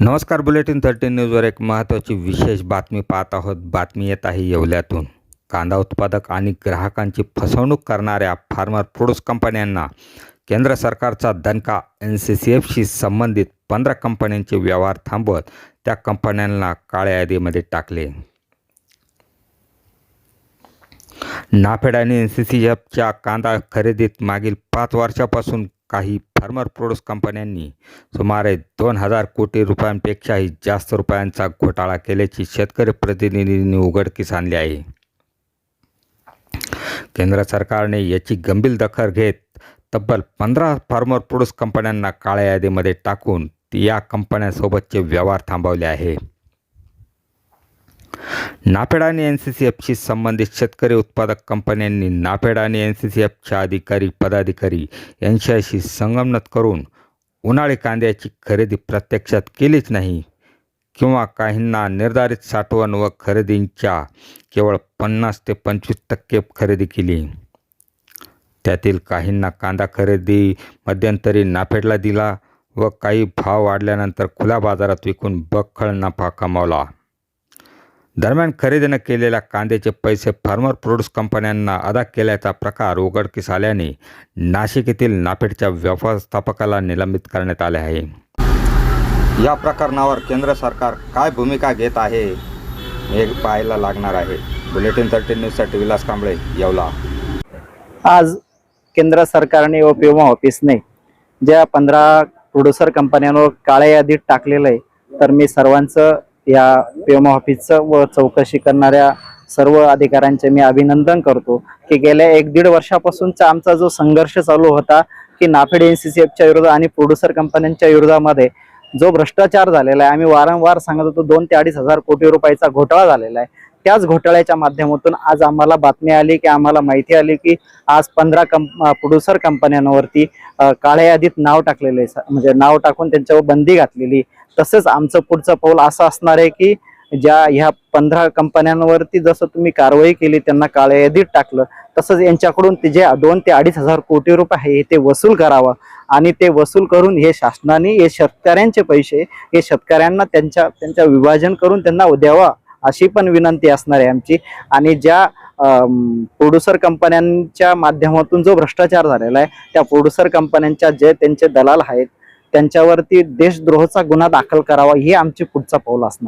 नमस्कार bulletin thirteen न्यूजवर एक महत्त्वाची विशेष बातमी पाहत आहोत. बातमी येत आहे येवल्यातून. कांदा उत्पादक आणि ग्राहकांची फसवणूक करणाऱ्या फार्मर प्रोड्यूस कंपन्यांना केंद्र सरकारचा दणका एन सी सी एफशी संबंधित पंधरा कंपन्यांचे व्यवहार थांबवत त्या कंपन्यांना काळ्या यादीमध्ये टाकले. नाफेड आणि एन सी सी एफच्या कांदा खरेदीत मागील पाच वर्षापासून काही फार्मर प्रोड्यूस कंपन्यांनी सुमारे दोन हजार कोटी रुपयांपेक्षाही जास्त रुपयांचा घोटाळा केल्याची शेतकरी प्रतिनिधींनी उघडकीस आणली आहे. केंद्र सरकारने याची गंभीर दखल घेत तब्बल पंधरा फार्मर प्रोड्यूस कंपन्यांना काळ्या यादीमध्ये टाकून या कंपन्यांसोबतचे व्यवहार थांबवले आहे. नाफेड आणि एन सी सी एफशी संबंधित शेतकरी उत्पादक कंपन्यांनी नाफेड आणि एन सी सी एफच्या अधिकारी पदाधिकारी यांच्याशी संगमनत करून उन्हाळी कांद्याची खरेदी प्रत्यक्षात केलीच नाही किंवा काहींना निर्धारित साठवण व खरेदींच्या केवळ पन्नास ते पंचवीस टक्के खरेदी केली. त्यातील काहींना कांदा खरेदी मध्यंतरी नाफेडला दिला व काही भाव वाढल्यानंतर खुल्या बाजारात विकून बखळ नफा कमावला. दरम्यान खरेदीनं केलेल्या कांद्याचे पैसे फार्मर प्रोड्यूस कंपन्यांना अदा केल्याचा प्रकार उघडकीस आल्याने नाशिक येथील नाफेडच्या व्यवस्थापकाला निलंबित करण्यात आले आहे. या प्रकरणावर केंद्र सरकार काय भूमिका घेत आहे हे पाहायला लागणार आहे. बुलेटिन थर्टीन न्यूजसाठी विलास कांबळे येवला. आज केंद्र सरकारने व पिओमा ऑफिसने ज्या पंधरा प्रोड्युसर कंपन्यांवर काळ्या यादीत टाकलेलं आहे तर मी सर्वांचं या पीएम ऑफिसचं व चौकशी करणाऱ्या सर्व अधिकाऱ्यांचे मी अभिनंदन करतो की गेल्या एक दीड वर्षापासूनचा आमचा जो संघर्ष चालू होता की नाफेड एन सी सी एफच्या विरोधात आणि प्रोड्युसर कंपन्यांच्या विरोधामध्ये जो भ्रष्टाचार झालेला आहे आम्ही वारंवार सांगत होतो दोन ते अडीच हजार कोटी रुपयाचा घोटाळा झालेला आहे. त्याच घोटाळ्याच्या माध्यमातून आज आम्हाला बातमी आली की आम्हाला माहिती आली की आज पंधरा कंप प्रोड्युसर कंपन्यांवरती काळ्या यादीत नाव टाकलेलं आहे. म्हणजे नाव टाकून त्यांच्यावर बंदी घातलेली. तसंच आमचं पुढचं पाऊल असं असणार आहे की ज्या ह्या पंधरा कंपन्यांवरती जसं तुम्ही कारवाई केली त्यांना काळ्या यादीत टाकलं तसंच यांच्याकडून ते जे दोन ते अडीच हजार कोटी रुपये आहे ते वसूल करावं. आणि ते वसूल करून हे शासनाने हे शेतकऱ्यांचे पैसे हे शेतकऱ्यांना त्यांच्या त्यांच्या विभाजन करून त्यांना द्यावा. अशी पण विनंती असणार आहे आमची. आणि ज्या प्रोड्युसर कंपन्यांच्या माध्यमातून जो भ्रष्टाचार झालेला आहे त्या प्रोड्युसर कंपन्यांच्या जे त्यांचे दलाल आहेत त्यांच्यावरती देशद्रोहाचा गुन्हा दाखल करावा हे आमची पुढचा पाऊल असणार.